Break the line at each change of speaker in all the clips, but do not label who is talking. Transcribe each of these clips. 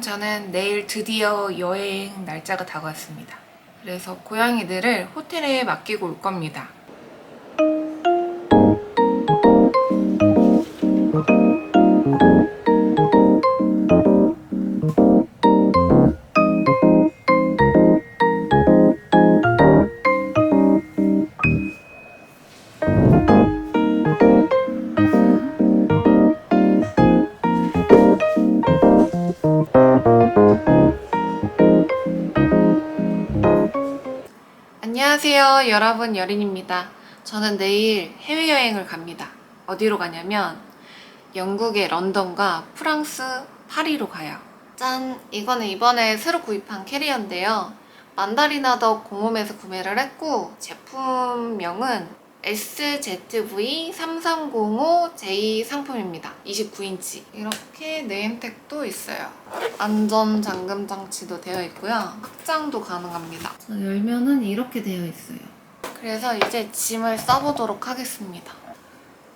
저는 내일 드디어 여행 날짜가 다가왔습니다. 그래서 고양이들을 호텔에 맡기고 올 겁니다. 여러분. 여린입니다. 저는 내일 해외여행을 갑니다. 어디로 가냐면 영국의 런던과 프랑스 파리로 가요. 짠! 이거는 이번에 새로 구입한 캐리어인데요. 만다리나더 공홈에서 구매를 했고 제품명은 SZV3305J 상품입니다. 29인치. 이렇게 네임택도 있어요. 안전 잠금 장치도 되어 있고요. 확장도 가능합니다. 열면은 이렇게 되어 있어요. 그래서 이제 짐을 싸보도록 하겠습니다.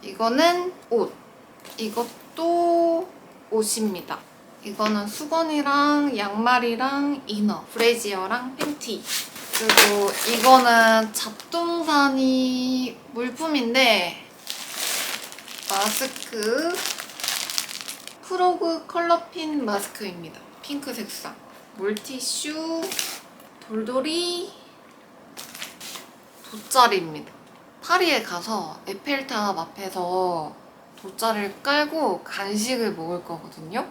이거는 옷. 이것도 옷입니다. 이거는 수건이랑 양말이랑 이너, 브래지어랑 팬티. 그리고 이거는 잡동사니 물품인데 마스크 프로그 컬러핀 마스크입니다. 핑크 색상. 물티슈, 돌돌이, 돗자리입니다. 파리에 가서 에펠탑 앞에서 돗자리를 깔고 간식을 먹을 거거든요.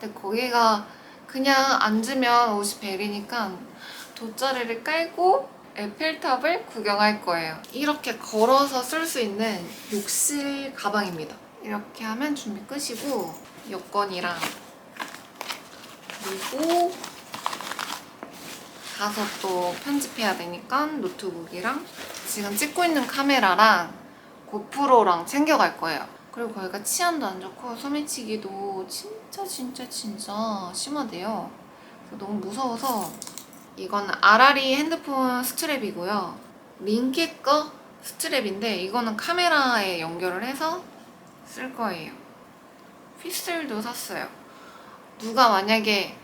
근데 거기가 그냥 앉으면 50벨이니까 돗자리를 깔고 에펠탑을 구경할 거예요. 이렇게 걸어서 쓸 수 있는 욕실 가방입니다. 이렇게 하면 준비 끝이고 여권이랑 그리고 가서 또 편집해야 되니까 노트북이랑 지금 찍고 있는 카메라랑 고프로랑 챙겨갈 거예요. 그리고 거기가 치안도 안 좋고 소매치기도 진짜 진짜 진짜 심하대요. 너무 무서워서 이건 아라리 핸드폰 스트랩이고요. 링켓 거 스트랩인데 이거는 카메라에 연결을 해서 쓸 거예요. 휘슬도 샀어요. 누가 만약에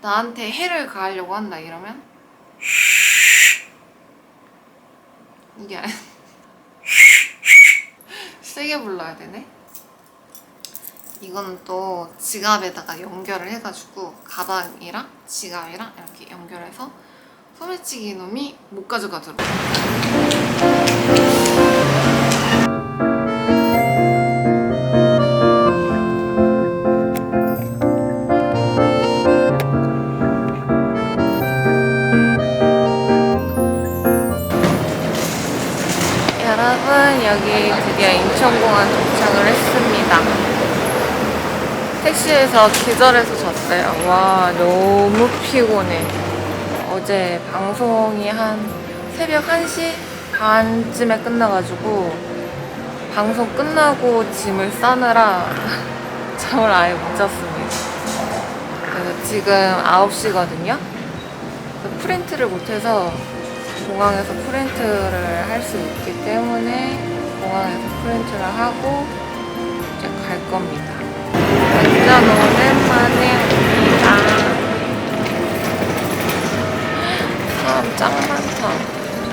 나한테 해를 가하려고 한다 이러면 이게 세게 불러야 되네. 이거는 또 지갑에다가 연결을 해가지고 가방이랑 지갑이랑 이렇게 연결해서 소매치기 놈이 못 가져가도록. 여러분 여기 드디어 인천공항 도착을 했습니다. 택시에서 기절해서 잤어요. 와 너무 피곤해. 어제 방송이 한 새벽 1시 반쯤에 끝나가지고 방송 끝나고 짐을 싸느라 잠을 아예 못 잤습니다. 그래서 지금 9시거든요. 프린트를 못해서 공항에서 프린트를 할 수 있기 때문에 공항에서 프린트를 하고 이제 갈 겁니다. 완전 오랜만에 옵니다. 사람 짱 많다.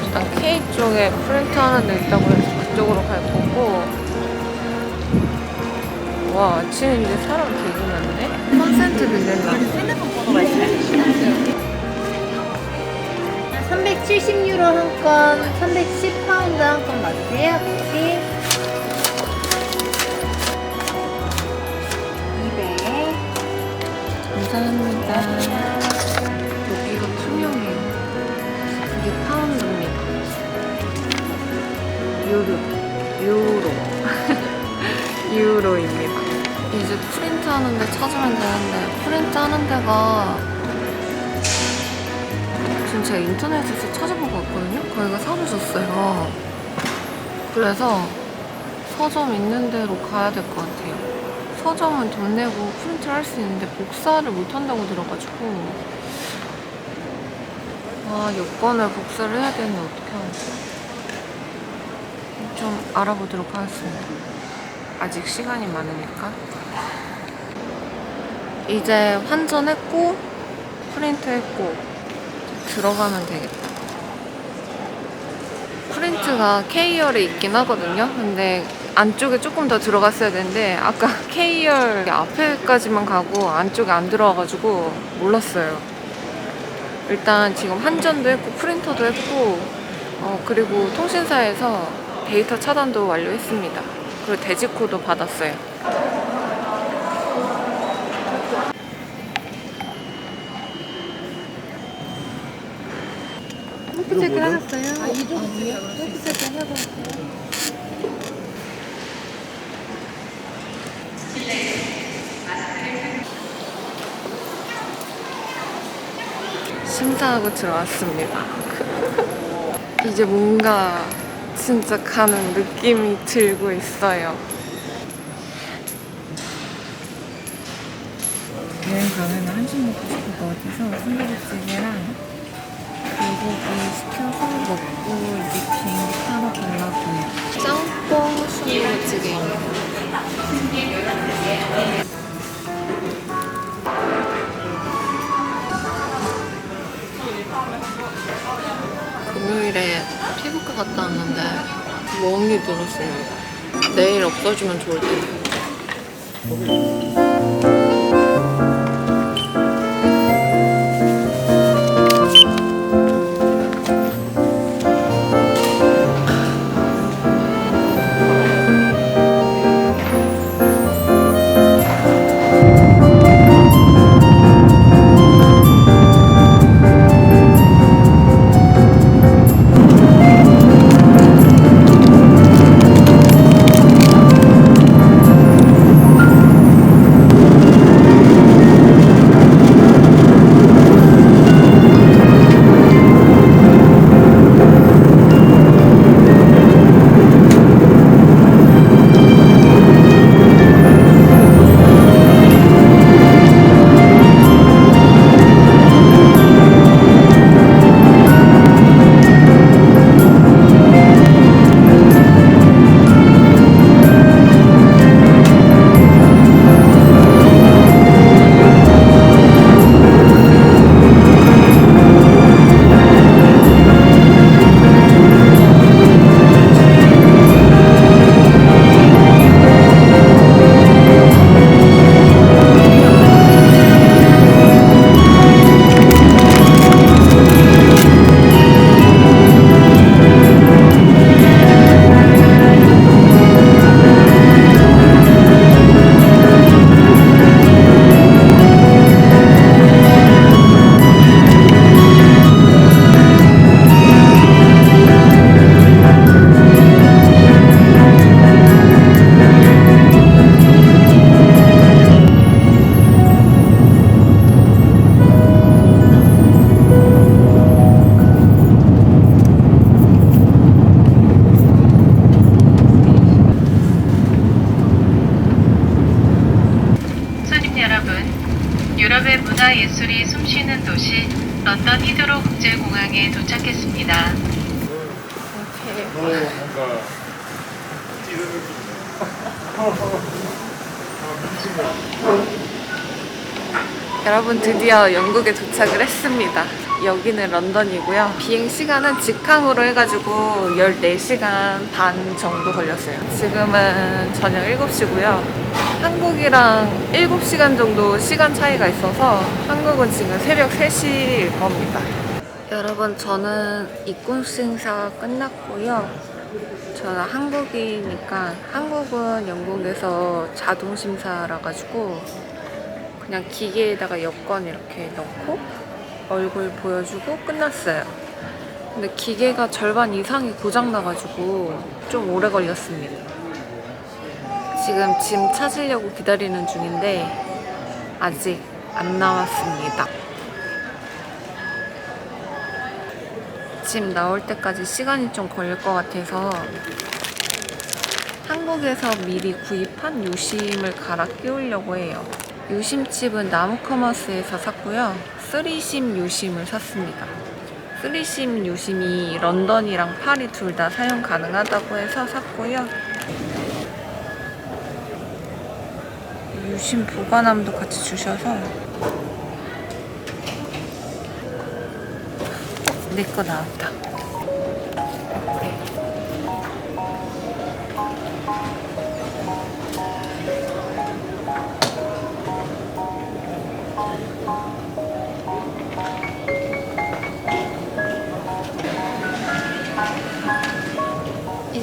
일단 K 쪽에 프린트 하는 데 있다고 해서 그쪽으로 갈 거고 와 아침에 이제 사람 되게 많네? 콘센트 빌릴라
370유로 한 건, 310파운드 한 건 맞으세요? 혹시?
감사합니다. 여기가 투명해요. 이게 파운드입니다. 유로. 유로. 유로입니다. 이제 프린트 하는데 찾으면 되는데, 프린트 하는 데가 지금 제가 인터넷에서 찾아보고 왔거든요? 거기가 사라졌어요. 그래서 서점 있는 데로 가야 될 것 같아요. 서점은 돈 내고 프린트를 할 수 있는데 복사를 못 한다고 들어가지고 아 여권을 복사를 해야 되는데 어떻게 하지? 좀 알아보도록 하겠습니다. 아직 시간이 많으니까 이제 환전했고 프린트했고 들어가면 되겠다. 프린트가 K열에 있긴 하거든요. 근데 안쪽에 조금 더 들어갔어야 되는데 아까 K열 앞에까지만 가고 안쪽에 안 들어와가지고 몰랐어요. 일단 지금 환전도 했고 프린터도 했고 어, 그리고 통신사에서 데이터 차단도 완료했습니다. 그리고 대지코도 받았어요.
체크 하셨어요? 아, 이쪽 셀프 체크 하고
심사하고 들어왔습니다. 이제 뭔가 진짜 가는 느낌이 들고 있어요.
여행 가면 한식 먹고 싶을 것 같아서 순두부찌개랑 불고기 시켜서 먹고 이제 비행기 타러 가려고요.
짬뽕 순두부찌개 금요일에 피부과 갔다 왔는데 멍이 들었어요. 내일 없어지면 좋을 텐데.
손님 여러분, 유럽의 문화 예술이 숨쉬는 도시 런던 히드로 국제공항에 도착했습니다.
너무 뭔가
여러분 드디어 영국에 도착을 했습니다. 여기는 런던이고요. 비행 시간은 직항으로 해가지고 14시간 반 정도 걸렸어요. 지금은 저녁 7시고요. 한국이랑 7시간 정도 시간 차이가 있어서 한국은 지금 새벽 3시일 겁니다. 여러분 저는 입군 심사 끝났고요. 저는 한국이니까 한국은 영국에서 자동 심사라 가지고 그냥 기계에다가 여권 이렇게 넣고 얼굴 보여주고 끝났어요. 근데 기계가 절반 이상이 고장나가지고 좀 오래 걸렸습니다. 지금 짐 찾으려고 기다리는 중인데 아직 안 나왔습니다. 짐 나올 때까지 시간이 좀 걸릴 것 같아서 한국에서 미리 구입한 요심을 갈아 끼우려고 해요. 요심칩은 나무커머스에서 샀고요. 쓰리심 요심을 샀습니다. 쓰리심 요심이 런던이랑 파리 둘 다 사용 가능하다고 해서 샀고요.
유심 보관함도 같이 주셔서 내 거 나왔다.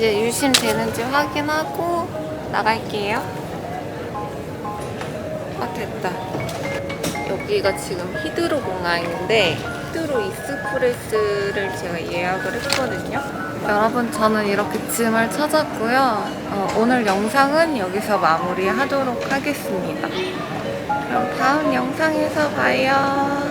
이제 유심 되는지 확인하고 나갈게요. 아, 됐다. 여기가 지금 히드로 공항인데 히드로 익스프레스를 제가 예약을 했거든요. 여러분 저는 이렇게 짐을 찾았고요. 어, 오늘 영상은 여기서 마무리하도록 하겠습니다. 그럼 다음 영상에서 봐요.